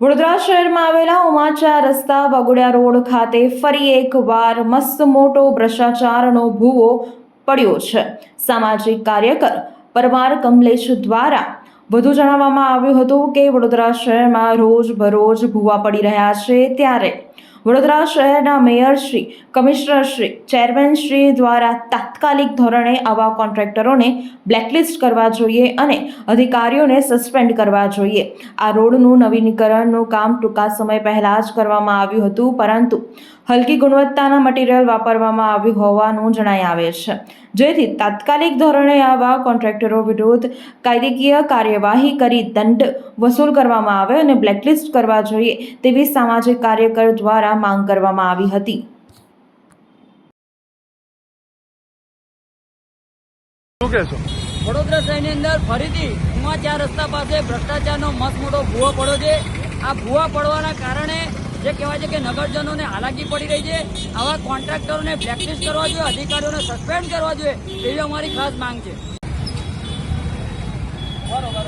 વડોદરા શહેરમાં આવેલા ઉમાચા રસ્તા બગોડિયા રોડ ખાતે ફરી એકવાર મસ્ત મોટો ભ્રષ્ટાચારનો ભૂવો પડ્યો છે. સામાજિક કાર્યકર પરમાર કમલેશ દ્વારા વધુ જણાવવામાં આવ્યું હતું કે વડોદરા શહેરમાં રોજ બરોજ ભૂવા પડી રહ્યા છે ત્યારે વડોદરા શહેરના મેયરશ્રી કમિશનરશ્રી ચેરમેનશ્રી દ્વારા તાત્કાલિક ધોરણે આવા કોન્ટ્રાક્ટરોને બ્લેકલિસ્ટ કરવા જોઈએ અને અધિકારીઓને સસ્પેન્ડ કરવા જોઈએ. આ રોડનું નવીનીકરણનું કામ ટૂંકા સમય પહેલાં જ કરવામાં આવ્યું હતું, પરંતુ હલકી ગુણવત્તાના મટીરીયલ વાપરવામાં આવ્યું હોવાનું જણાઈ આવે છે. જેથી તાત્કાલિક ધોરણે આવા કોન્ટ્રાક્ટરો વિરુદ્ધ કાયદેકીય કાર્યવાહી કરી દંડ વસૂલ કરવામાં આવે અને બ્લેકલિસ્ટ કરવા જોઈએ તેવી સામાજિક કાર્યકર દ્વારા માંગ કરવામાં આવી હતી. વડોદરા શહેરની અંદર ફરીથી ઉમા રસ્તા પાસે ભ્રષ્ટાચારનો મસ્ત મોટો ભૂવો પડ્યો છે. આ ભૂવા પડવાના કારણે જે કહેવાય છે કે નગરજનોને હાલાકી પડી રહી છે. આવા કોન્ટ્રાક્ટરોને બ્લેકલિસ્ટ કરવા જોઈએ, અધિકારીઓને સસ્પેન્ડ કરવા જોઈએ, એવી અમારી ખાસ માંગ છે. બરોબર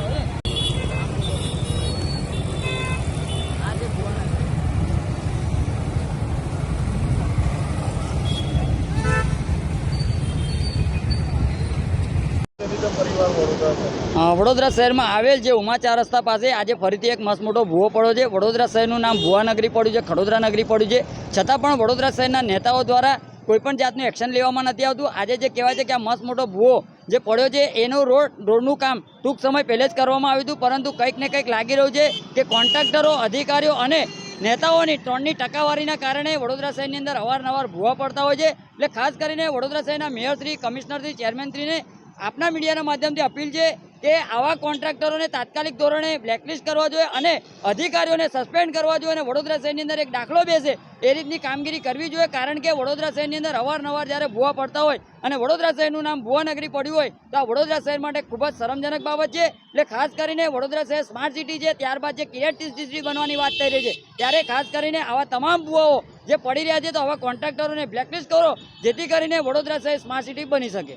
વડોદરા શહેરમાં આવેલ જે ઉમા ચાર રસ્તા પાસે આજે ફરીથી એક મસ્ત મોટો ભૂવો પડ્યો છે. વડોદરા શહેરનું નામ ભુવા નગરી પડ્યું છે, ખડોદરા નગરી પડ્યું છે. છતાં પણ વડોદરા શહેરના નેતાઓ દ્વારા કોઈપણ જાતનું એક્શન લેવામાં નથી આવતું. આજે જે કહેવાય છે કે આ મસ્ત મોટો ભૂવો જે પડ્યો છે, એનો રોડ, રોડનું કામ ટૂંક સમય પહેલે જ કરવામાં આવ્યું હતું, પરંતુ કંઈક ને કંઈક લાગી રહ્યું છે કે કોન્ટ્રાક્ટરો, અધિકારીઓ અને નેતાઓની ત્રણની ટકાવારીના કારણે વડોદરા શહેરની અંદર અવારનવાર ભૂવા પડતા હોય છે. એટલે ખાસ કરીને વડોદરા શહેરના મેયરશ્રી કમિશનરશ્રી ચેરમેનશ્રીને આપના મીડિયાના માધ્યમથી અપીલ છે કે આવા કોન્ટ્રાક્ટરોને તાત્કાલિક ધોરણે બ્લેકલિસ્ટ કરવા જોઈએ અને અધિકારીઓને સસ્પેન્ડ કરવા જોઈએ અને વડોદરા શહેરની અંદર એક દાખલો બેસે એ રીતની કામગીરી કરવી જોઈએ. કારણ કે વડોદરા શહેરની અંદર અવારનવાર જ્યારે ભૂવા પડતા હોય અને વડોદરા શહેરનું નામ ભુવા નગરી પડ્યું હોય તો આ વડોદરા શહેર માટે ખૂબ જ શરમજનક બાબત છે. એટલે ખાસ કરીને વડોદરા શહેર સ્માર્ટ સિટી છે, ત્યારબાદ જે ક્રિએટિવ સિટી બનવાની વાત થઈ રહી છે, ત્યારે ખાસ કરીને આવા તમામ ભુવાઓ જે પડી રહ્યા છે તો આવા કોન્ટ્રાક્ટરોને બ્લેકલિસ્ટ કરો, જેથી કરીને વડોદરા શહેર સ્માર્ટ સિટી બની શકે.